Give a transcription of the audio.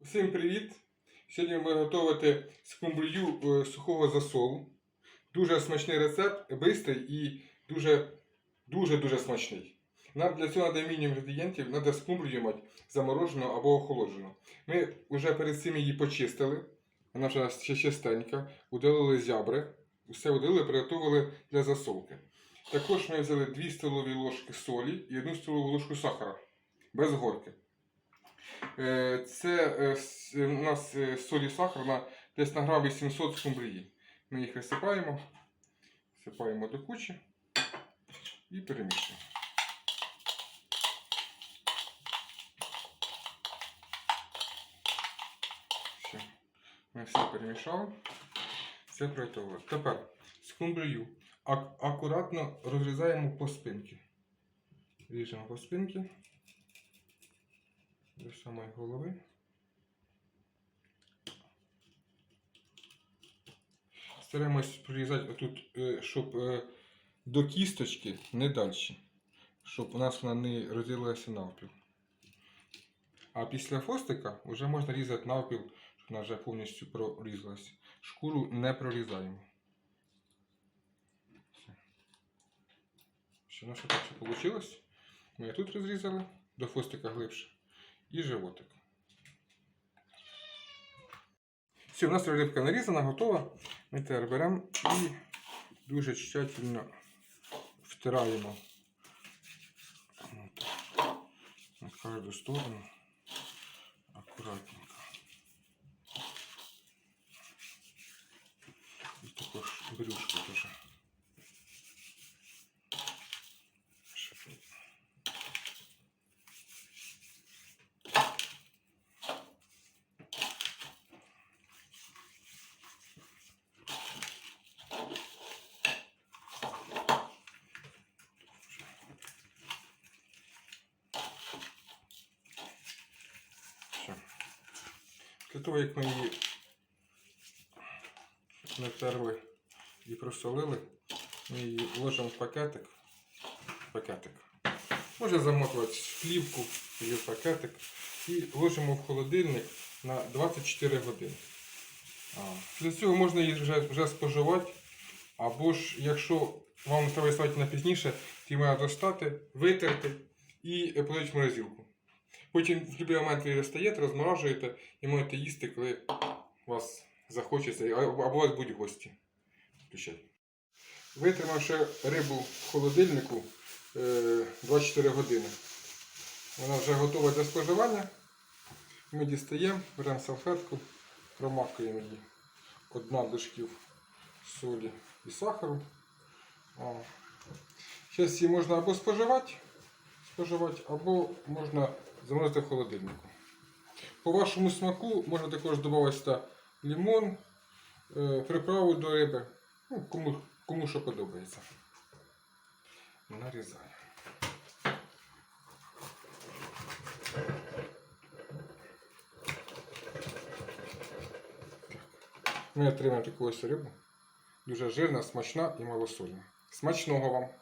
Всім привіт! Сьогодні ми готувати скумбрію е, сухого засолу. Дуже смачний рецепт, швидкий і дуже дуже дуже смачний. Нам для цього треба мінімум інгредієнтів, треба скумбрію мати заморожену або охолоджену. Ми вже перед цим її почистили, вона вже ще чистенька, удалили зябри, все удалили, приготували для засолки. Також ми взяли 2 столові ложки солі і 1 столову ложку сахара без горки. Е, Це е, у нас е, соль і сахар на десь на грам 800 скумбрії. Ми їх висипаємо, всипаємо до кучі і перемішуємо. Все. Ми все перемішали, все приготували. Тепер скумбрію ак- акуратно розрізаємо по спинці. Ріжемо по спинці до самої голови. Стараємось прорізати отут, щоб до кісточки не далі, щоб у нас вона не розділилася навпіл. А після хвостика вже можна різати навпіл, щоб вона вже повністю прорізалася. Шкуру не прорізаємо. Що наше так вийшло? Ми тут розрізали, до хвостика глибше і животик. Все, у нас рибка нарізана, готова. Ми тепер беремо і дуже тщательно втираємо на кожну сторону. Акуратненько. І також брюшку теж. Щоб Все. Для того, як ми її натерли і просолили, ми її ложимо в пакетик. Пакетик. Можна замотувати в плівку в пакетик. І ложимо в холодильник на 24 години. Для цього можна її вже, вже споживати. Або ж, якщо вам треба ставити на пізніше, то її можна достати, витерти і положити в морозилку. Потім в будь-який момент ви її достаєте, розморажуєте і можете їсти, коли вас захочеться, або у вас будуть гості. Витримавши рибу в холодильнику е, 24 години. Вона вже готова для споживання. Ми дістаємо, беремо салфетку, промакуємо її одна дошків солі і сахару. Зараз її можна або споживати, споживати, або можна заморозити в холодильнику. По вашому смаку можна також додати лимон, е, приправу до риби. Ну, кому, кому що подобається. Нарізаю. Ми отримаємо таку ось рибу. Дуже жирна, смачна і малосольна. Смачного вам!